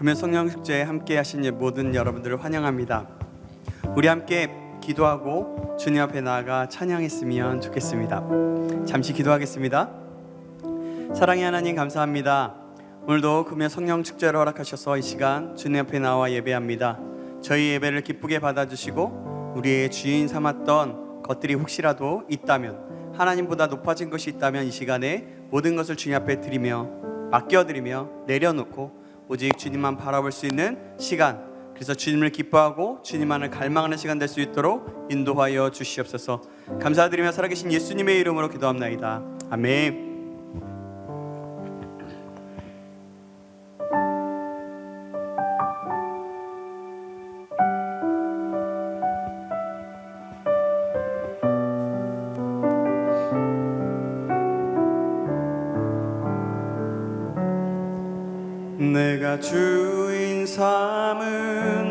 금요 성령식제에 함께 하신 모든 여러분들을 환영합니다. 우리 함께 기도하고 주님 앞에 나아가 찬양했으면 좋겠습니다. 잠시 기도하겠습니다. 사랑의 하나님 감사합니다. 오늘도 금요 성령 축제를 허락하셔서 이 시간 주님 앞에 나와 예배합니다. 저희 예배를 기쁘게 받아주시고 우리의 주인 삼았던 것들이 혹시라도 있다면 하나님보다 높아진 것이 있다면 이 시간에 모든 것을 주님 앞에 드리며 맡겨드리며 내려놓고 오직 주님만 바라볼 수 있는 시간. 그래서 주님을 기뻐하고 주님만을 갈망하는 시간 될 수 있도록 인도하여 주시옵소서. 감사드리며 살아계신 예수님의 이름으로 기도합나이다. 아멘 내가 주인 삼은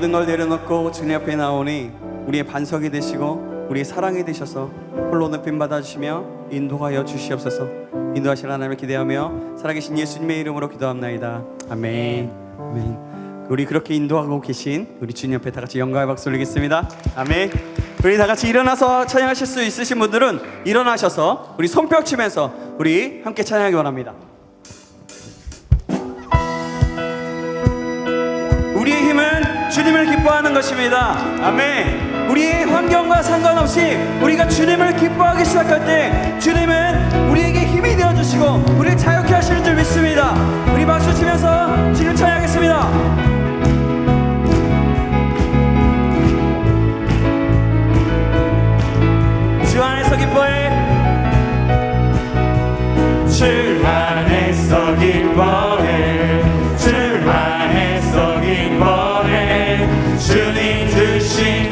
모든 걸 내려놓고 주님 앞에 나오니 우리의 반석이 되시고 우리의 사랑이 되셔서 홀로 높임 받아주시며 인도하여 주시옵소서. 인도하실 하나님을 기대하며 살아계신 예수님의 이름으로 기도합나이다. 아멘. 아멘. 우리 그렇게 인도하고 계신 우리 주님 앞에 다 같이 영광의 박수 올리겠습니다. 아멘. 우리 다 같이 일어나서 찬양하실 수 있으신 분들은 일어나셔서 우리 손뼉 치면서 우리 함께 찬양하기 원합니다 주님을 기뻐하는 것입니다. 아멘. 우리의 환경과 상관없이 우리가 주님을 기뻐하기 시작할 때 주님은 우리에게 힘이 되어 주시고 우리를 자유케 하시는 줄 믿습니다. 우리 박수 치면서 주님 찬양하겠습니다. 주 안에서 기뻐해. 주 안에서 기뻐해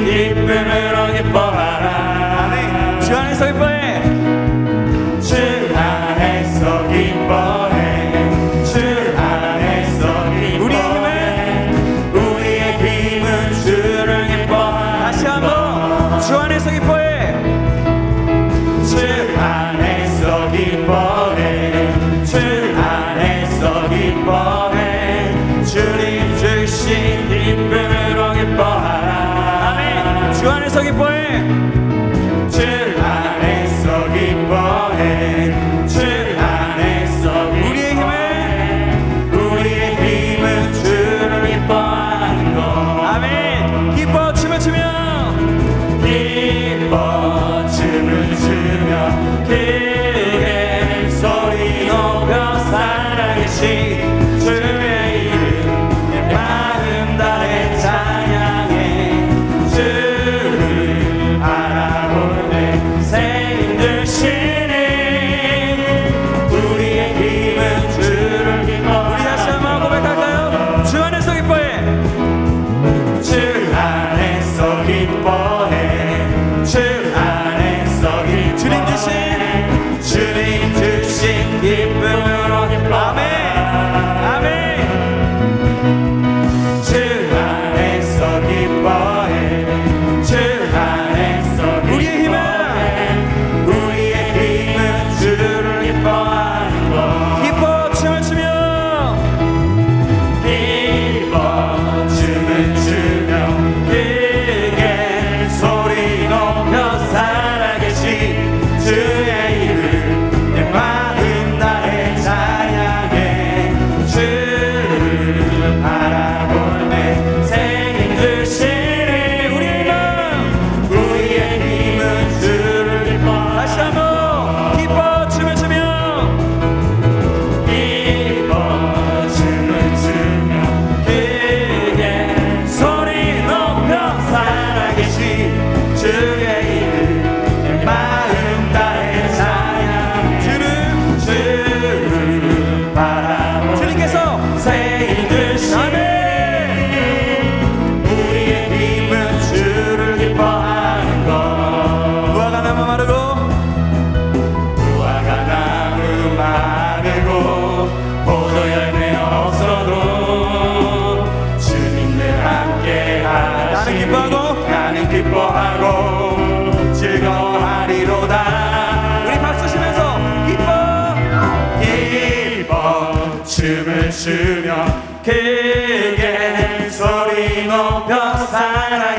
기쁨으로 기뻐하라 아멘. 주 안에서 기뻐해. 주 안에서 기뻐해 주 안에서 기뻐해 우리의 힘은 주를 기뻐하라 다시 한번 주 안에서 기뻐해.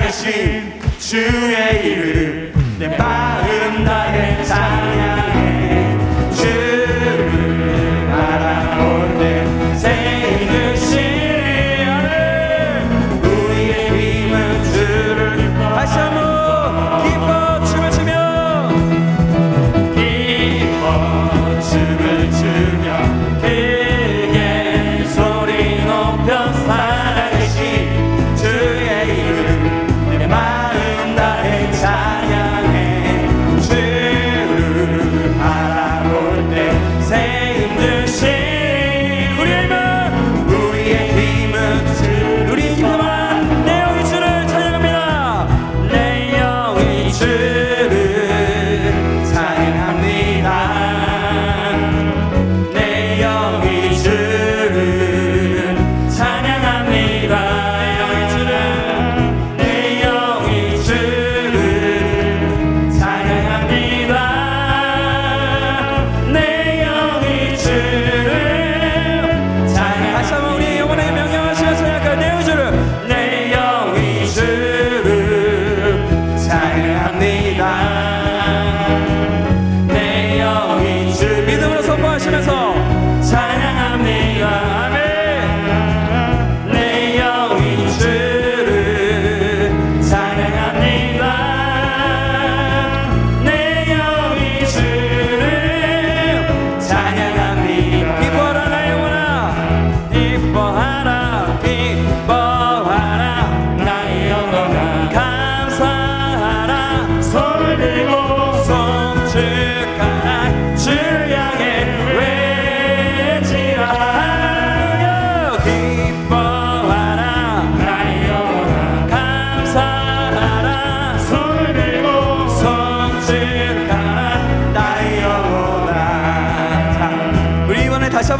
살아계신 주의 이름. 내마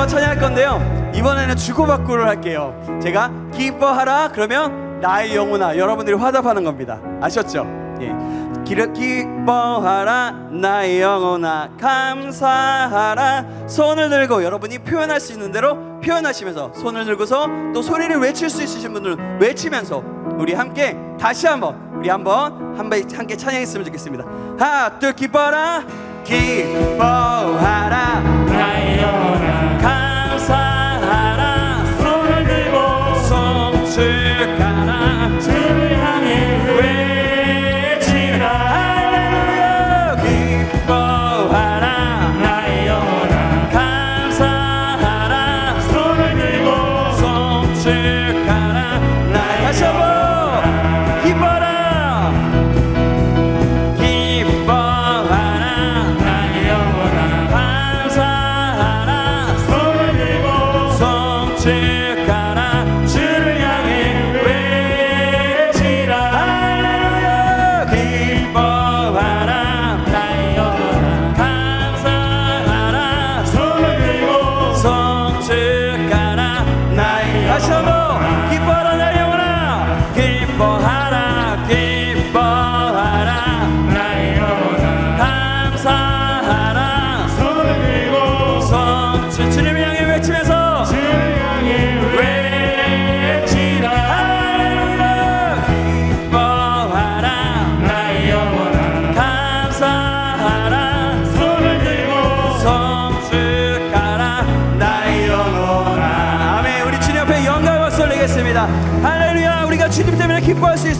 찬양할 건데요. 이번에는 주고받고를 할게요. 제가 기뻐하라 그러면 나의 영혼아 여러분들이 화답하는 겁니다. 아셨죠? 예. 기뻐하라 나의 영혼아 감사하라 손을 들고 여러분이 표현할 수 있는 대로 표현하시면서 손을 들고서 또 소리를 외칠 수 있으신 분들은 외치면서 우리 함께 다시 한번 우리 한번 한번 함께 찬양했으면 좋겠습니다. 하나 기뻐하라 기뻐하라 나의 영혼아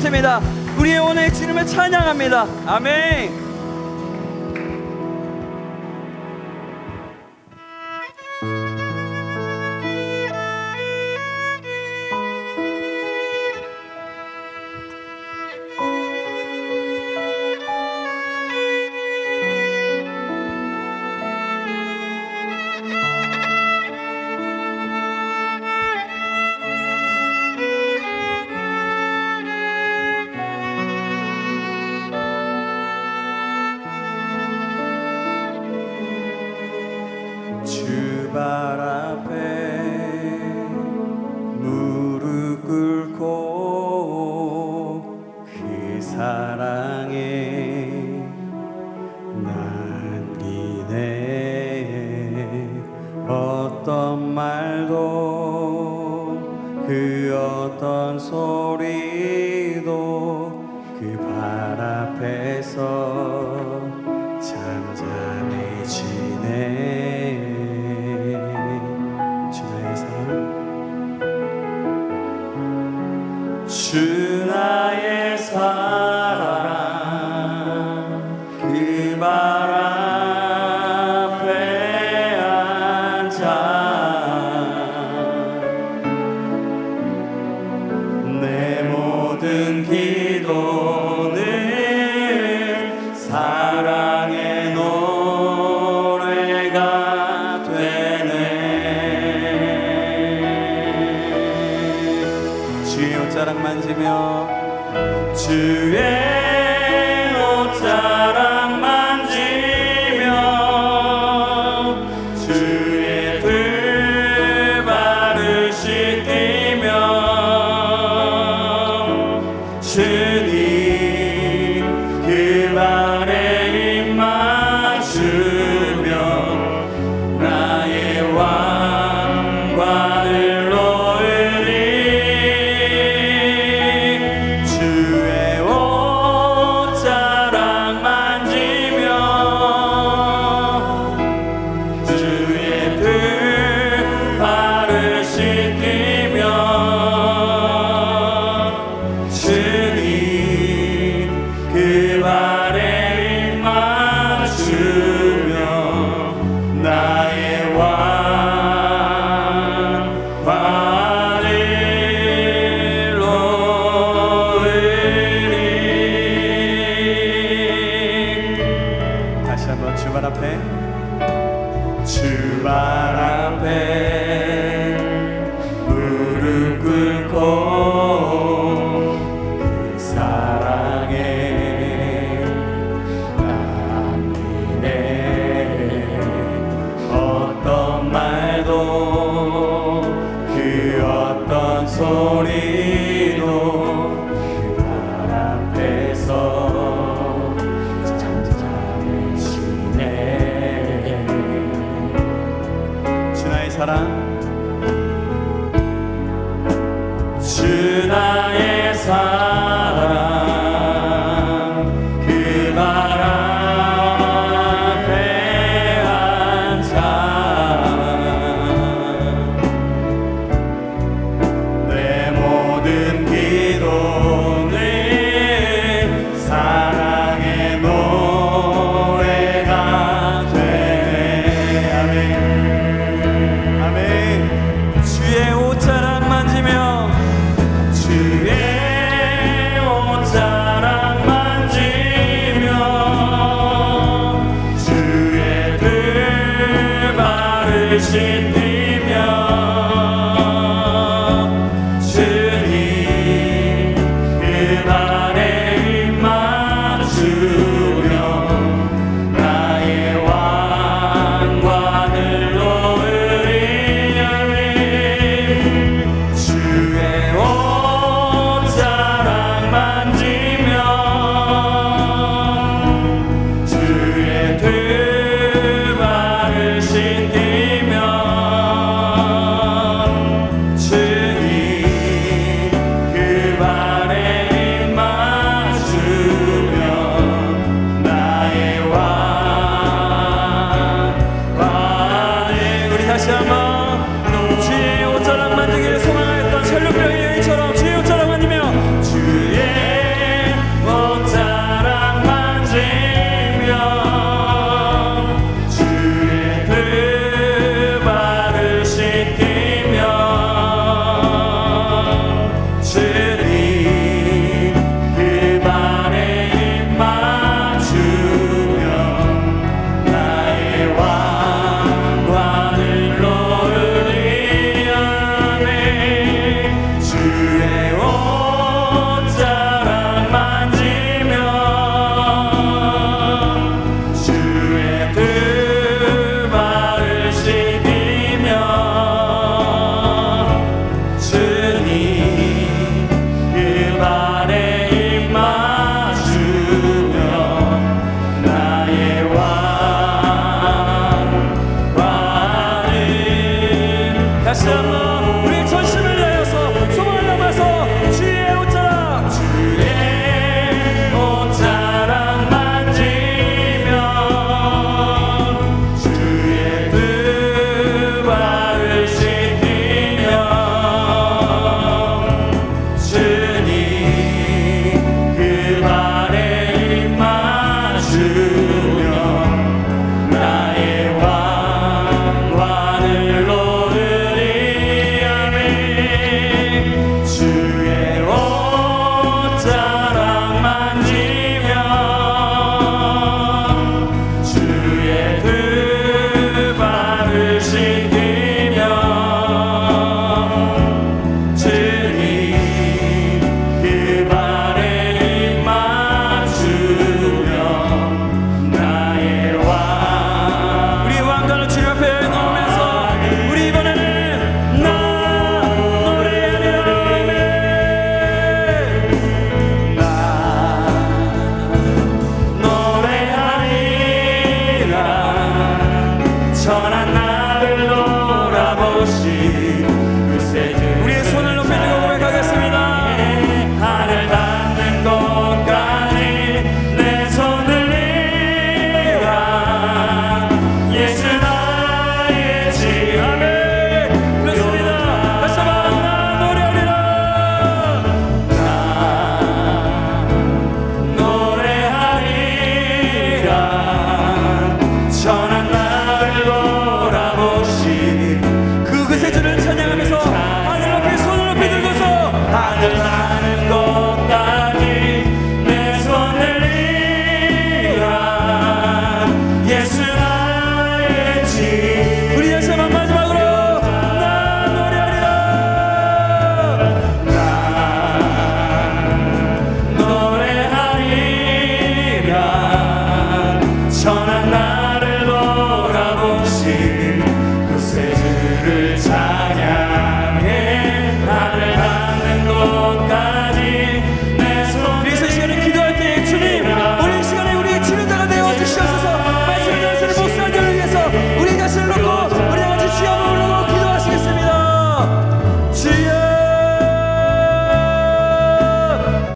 것입니다. 우리의 오늘 주님을 찬양합니다. 아멘. 어떤 말도 그 어떤 소리도 그 발 앞에서 주의 sonra na